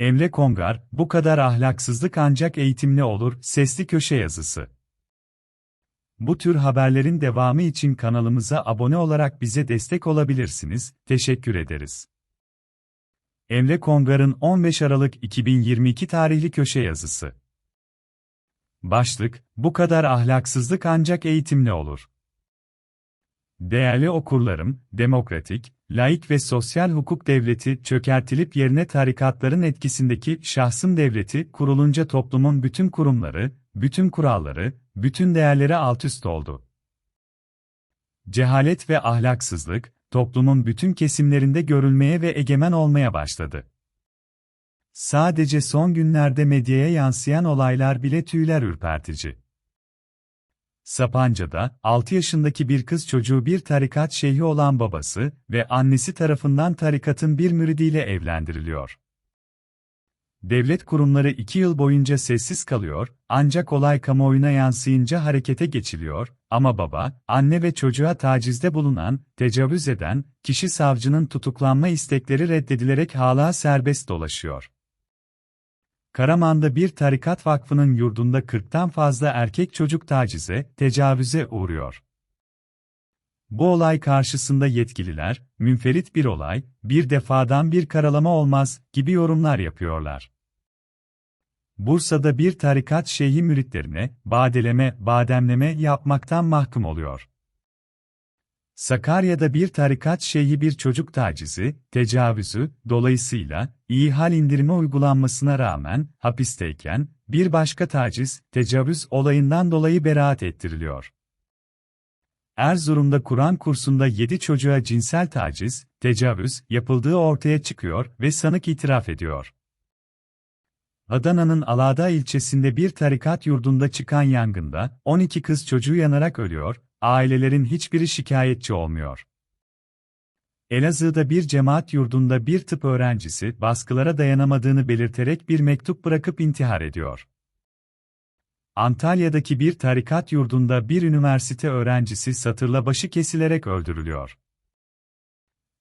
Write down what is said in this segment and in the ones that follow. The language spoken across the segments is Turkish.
Emre Kongar, bu kadar ahlaksızlık ancak eğitimle olur, sesli köşe yazısı. Bu tür haberlerin devamı için kanalımıza abone olarak bize destek olabilirsiniz, teşekkür ederiz. Emre Kongar'ın 15 Aralık 2022 tarihli köşe yazısı. Başlık, bu kadar ahlaksızlık ancak eğitimle olur. Değerli okurlarım, demokratik, laik ve sosyal hukuk devleti çökertilip yerine tarikatların etkisindeki şahsın devleti kurulunca toplumun bütün kurumları, bütün kuralları, bütün değerleri altüst oldu. Cehalet ve ahlaksızlık, toplumun bütün kesimlerinde görülmeye ve egemen olmaya başladı. Sadece son günlerde medyaya yansıyan olaylar bile tüyler ürpertici. Sapanca'da, 6 yaşındaki bir kız çocuğu bir tarikat şeyhi olan babası ve annesi tarafından tarikatın bir müridiyle evlendiriliyor. Devlet kurumları 2 yıl boyunca sessiz kalıyor, ancak olay kamuoyuna yansıyınca harekete geçiliyor, ama baba, anne ve çocuğa tacizde bulunan, tecavüz eden, kişi savcının tutuklanma istekleri reddedilerek hala serbest dolaşıyor. Karaman'da bir tarikat vakfının yurdunda 40'tan fazla erkek çocuk tacize, tecavüze uğruyor. Bu olay karşısında yetkililer, münferit bir olay, bir defadan bir karalama olmaz gibi yorumlar yapıyorlar. Bursa'da bir tarikat şeyhi müritlerine, badeleme, bademleme yapmaktan mahkum oluyor. Sakarya'da bir tarikat şeyhi bir çocuk tacizi, tecavüzü, dolayısıyla, iyi hal indirimi uygulanmasına rağmen, hapisteyken, bir başka taciz, tecavüz olayından dolayı beraat ettiriliyor. Erzurum'da Kur'an kursunda 7 çocuğa cinsel taciz, tecavüz yapıldığı ortaya çıkıyor ve sanık itiraf ediyor. Adana'nın Alada ilçesinde bir tarikat yurdunda çıkan yangında 12 kız çocuğu yanarak ölüyor, ailelerin hiçbiri şikayetçi olmuyor. Elazığ'da bir cemaat yurdunda bir tıp öğrencisi baskılara dayanamadığını belirterek bir mektup bırakıp intihar ediyor. Antalya'daki bir tarikat yurdunda bir üniversite öğrencisi satırla başı kesilerek öldürülüyor.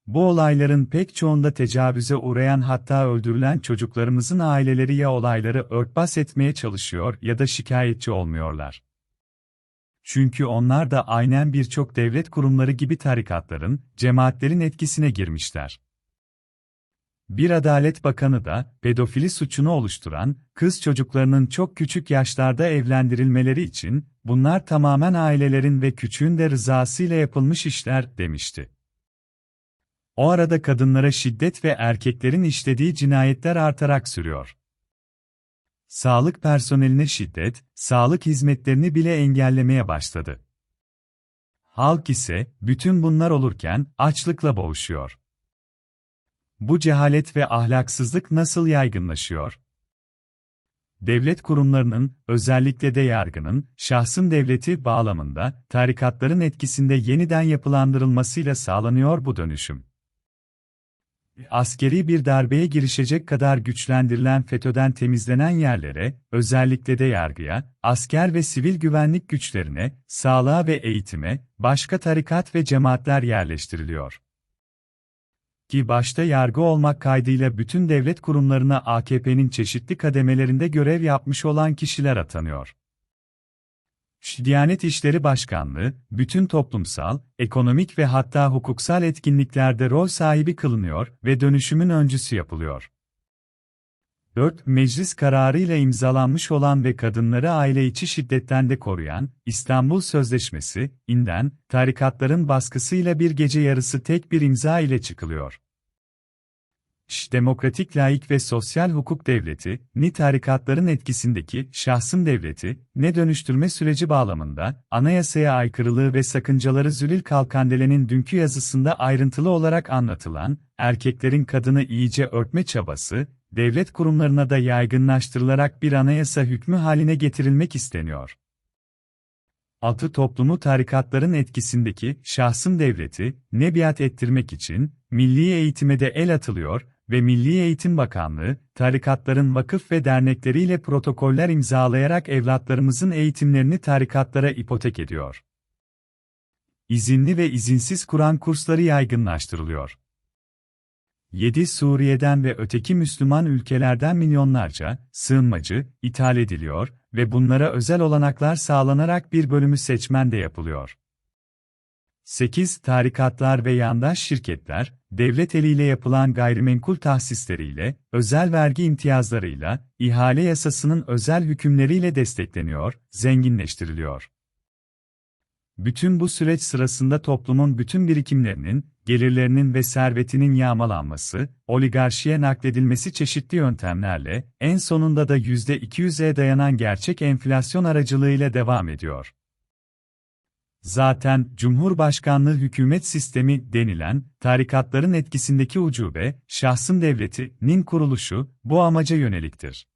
Bu olayların pek çoğunda tecavüze uğrayan hatta öldürülen çocuklarımızın aileleri ya olayları örtbas etmeye çalışıyor ya da şikayetçi olmuyorlar. Çünkü onlar da aynen birçok devlet kurumları gibi tarikatların, cemaatlerin etkisine girmişler. Bir Adalet Bakanı da, pedofili suçunu oluşturan, kız çocuklarının çok küçük yaşlarda evlendirilmeleri için, bunlar tamamen ailelerin ve küçüğün de rızasıyla yapılmış işler, demişti. O arada kadınlara şiddet ve erkeklerin işlediği cinayetler artarak sürüyor. Sağlık personeline şiddet, sağlık hizmetlerini bile engellemeye başladı. Halk ise, bütün bunlar olurken, açlıkla boğuşuyor. Bu cehalet ve ahlaksızlık nasıl yaygınlaşıyor? Devlet kurumlarının, özellikle de yargının, şahsın devleti bağlamında, tarikatların etkisinde yeniden yapılandırılmasıyla sağlanıyor bu dönüşüm askeri bir darbeye girişecek kadar güçlendirilen FETÖ'den temizlenen yerlere, özellikle de yargıya, asker ve sivil güvenlik güçlerine, sağlığa ve eğitime, başka tarikat ve cemaatler yerleştiriliyor. Ki başta yargı olmak kaydıyla bütün devlet kurumlarına AKP'nin çeşitli kademelerinde görev yapmış olan kişiler atanıyor. Diyanet İşleri Başkanlığı, bütün toplumsal, ekonomik ve hatta hukuksal etkinliklerde rol sahibi kılınıyor ve dönüşümün öncüsü yapılıyor. 4. Meclis kararıyla imzalanmış olan ve kadınları aile içi şiddetten de koruyan, İstanbul Sözleşmesi, inden, tarikatların baskısıyla bir gece yarısı tek bir imza ile çıkılıyor demokratik laik ve sosyal hukuk devleti, ni tarikatların etkisindeki şahsın devleti, ne dönüştürme süreci bağlamında, anayasaya aykırılığı ve sakıncaları Zülil Kalkandele'nin dünkü yazısında ayrıntılı olarak anlatılan, erkeklerin kadını iyice örtme çabası, devlet kurumlarına da yaygınlaştırılarak bir anayasa hükmü haline getirilmek isteniyor. Altı toplumu tarikatların etkisindeki şahsın devleti, ne biat ettirmek için, milli eğitime de el atılıyor, ve Milli Eğitim Bakanlığı, tarikatların vakıf ve dernekleriyle protokoller imzalayarak evlatlarımızın eğitimlerini tarikatlara ipotek ediyor. İzinli ve izinsiz Kur'an kursları yaygınlaştırılıyor. 7 Suriye'den ve öteki Müslüman ülkelerden milyonlarca sığınmacı ithal ediliyor ve bunlara özel olanaklar sağlanarak bir bölümü seçmen de yapılıyor. 8. Tarikatlar ve yandaş şirketler, devlet eliyle yapılan gayrimenkul tahsisleriyle, özel vergi imtiyazlarıyla, ihale yasasının özel hükümleriyle destekleniyor, zenginleştiriliyor. Bütün bu süreç sırasında toplumun bütün birikimlerinin, gelirlerinin ve servetinin yağmalanması, oligarşiye nakledilmesi çeşitli yöntemlerle, en sonunda da %200'e dayanan gerçek enflasyon aracılığıyla devam ediyor. Zaten Cumhurbaşkanlığı hükümet sistemi denilen tarikatların etkisindeki ucube, şahsın devletinin kuruluşu bu amaca yöneliktir.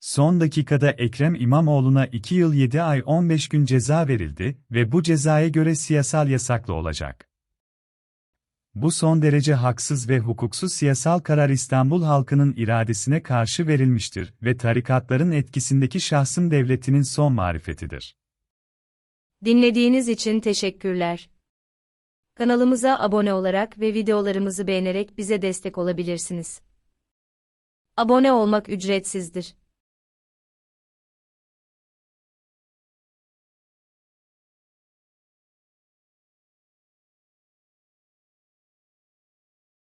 Son dakikada Ekrem İmamoğlu'na 2 yıl 7 ay 15 gün ceza verildi ve bu cezaya göre siyasal yasaklı olacak. Bu son derece haksız ve hukuksuz siyasal karar İstanbul halkının iradesine karşı verilmiştir ve tarikatların etkisindeki şahsın devletinin son marifetidir. Dinlediğiniz için teşekkürler. Kanalımıza abone olarak ve videolarımızı beğenerek bize destek olabilirsiniz. Abone olmak ücretsizdir.